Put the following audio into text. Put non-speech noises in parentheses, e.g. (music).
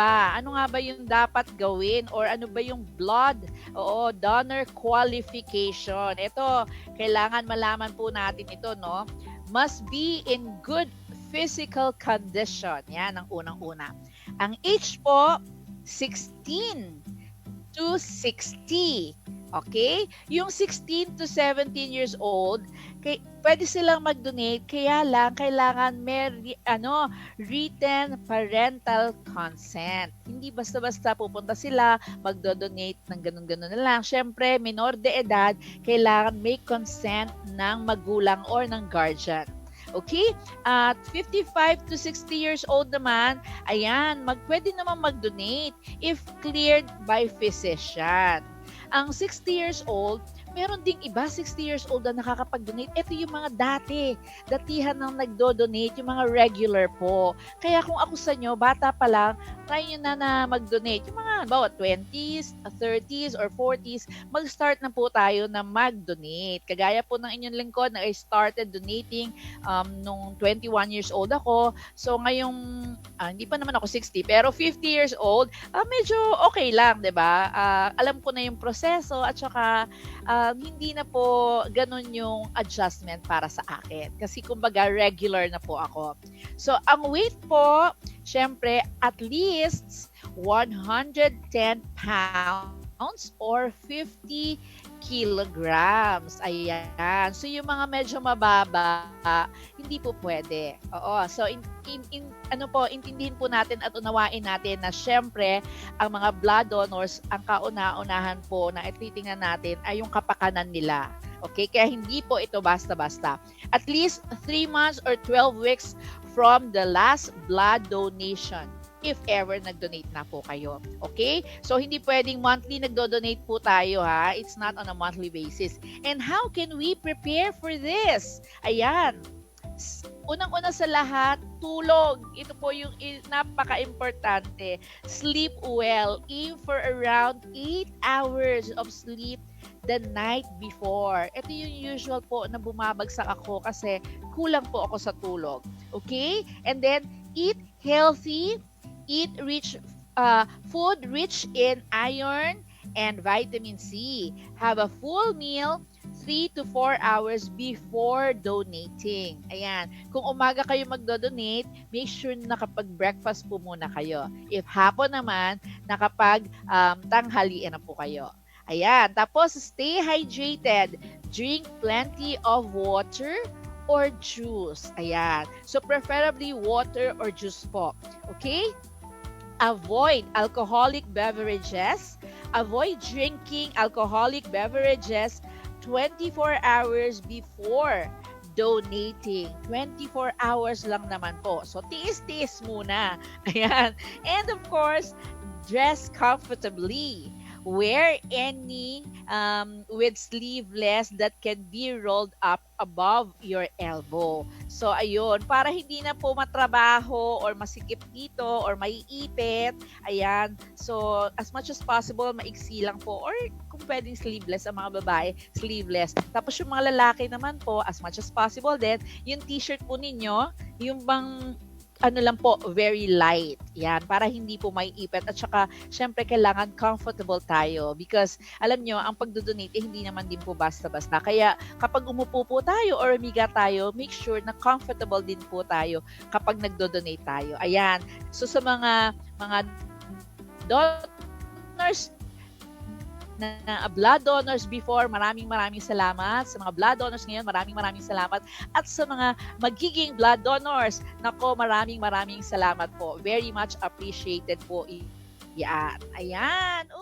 ba? Ano nga ba yung dapat gawin or ano ba yung blood oo, donor qualification? Ito, kailangan malaman po natin ito, no? Must be in good physical condition. Yan ang unang-una. Ang age po, 16 to 60. Okay? Yung 16 to 17 years old, kay, pwede silang mag-donate, kaya lang kailangan may ano, written parental consent. Hindi basta-basta pupunta sila, magdo-donate ng ganun-ganun na lang. Siyempre, minor de edad, kailangan may consent ng magulang or ng guardian. Okay? At 55 to 60 years old naman, ayan, mag, pwede naman mag-donate if cleared by physician. Ang 60 years old, meron ding iba 60 years old na nakakapag-donate. Ito yung mga dati, datihan ng nagdo-donate, yung mga regular po. Kaya kung ako sa inyo, bata pa lang, try nyo na na mag-donate. Yung mga, bawa, 20s, 30s, or 40s, mag-start na po tayo na mag-donate. Kagaya po ng inyong lingkod na I started donating um, nung 21 years old ako. So ngayong, ah, hindi pa naman ako 60, pero 50 years old, ah, medyo okay lang, 'di ba? Ah, alam ko na yung proseso at saka um, hindi na po ganun yung adjustment para sa akin. Kasi kumbaga regular na po ako. So ang weight po, syempre at least 110 pounds or 50 kilograms. Ayan. So, yung mga medyo mababa, hindi po pwede. Oo. So, in, in, in, ano po, intindihin po natin at unawain natin na syempre, ang mga blood donors, ang kauna-unahan po na ititingnan natin ay yung kapakanan nila. Okay? Kaya hindi po ito basta-basta. At least 3 months or 12 weeks from the last blood donation if ever nag-donate na po kayo. Okay? So, hindi pwedeng monthly nagdo-donate po tayo ha. It's not on a monthly basis. And how can we prepare for this? Ayan. Unang-una sa lahat, tulog. Ito po yung napaka-importante. Sleep well. Aim for around 8 hours of sleep the night before. Ito yung usual po na bumabagsak ako kasi kulang po ako sa tulog. Okay? And then, eat healthy, eat rich uh, food rich in iron and vitamin C. Have a full meal 3 to 4 hours before donating. Ayan. Kung umaga kayo magdo-donate, make sure na nakapag-breakfast po muna kayo. If hapon naman, nakapag um, tanghalian na po kayo. Ayan. Tapos, stay hydrated. Drink plenty of water or juice. Ayan. So, preferably water or juice po. Okay? Avoid alcoholic beverages. Avoid drinking alcoholic beverages 24 hours before donating. 24 hours lang naman po. So, tiis-tiis muna. (laughs) Ayan. And of course, dress comfortably. Wear any um, with sleeveless that can be rolled up above your elbow. So, ayun, para hindi na po matrabaho or masikip dito or maiipit. Ayan. So, as much as possible, maiksi lang po. Or kung pwedeng sleeveless ang mga babae, sleeveless. Tapos yung mga lalaki naman po, as much as possible din, yung t-shirt po ninyo, yung bang ano lang po, very light. Yan, para hindi po may ipit. At saka, syempre, kailangan comfortable tayo. Because, alam nyo, ang pagdodonate, eh, hindi naman din po basta-basta. Kaya, kapag umupo po tayo or umiga tayo, make sure na comfortable din po tayo kapag nagdodonate tayo. Ayan. So, sa mga, mga donors na blood donors before, maraming maraming salamat. Sa mga blood donors ngayon, maraming maraming salamat. At sa mga magiging blood donors, nako, maraming maraming salamat po. Very much appreciated po. Yan. Ayan.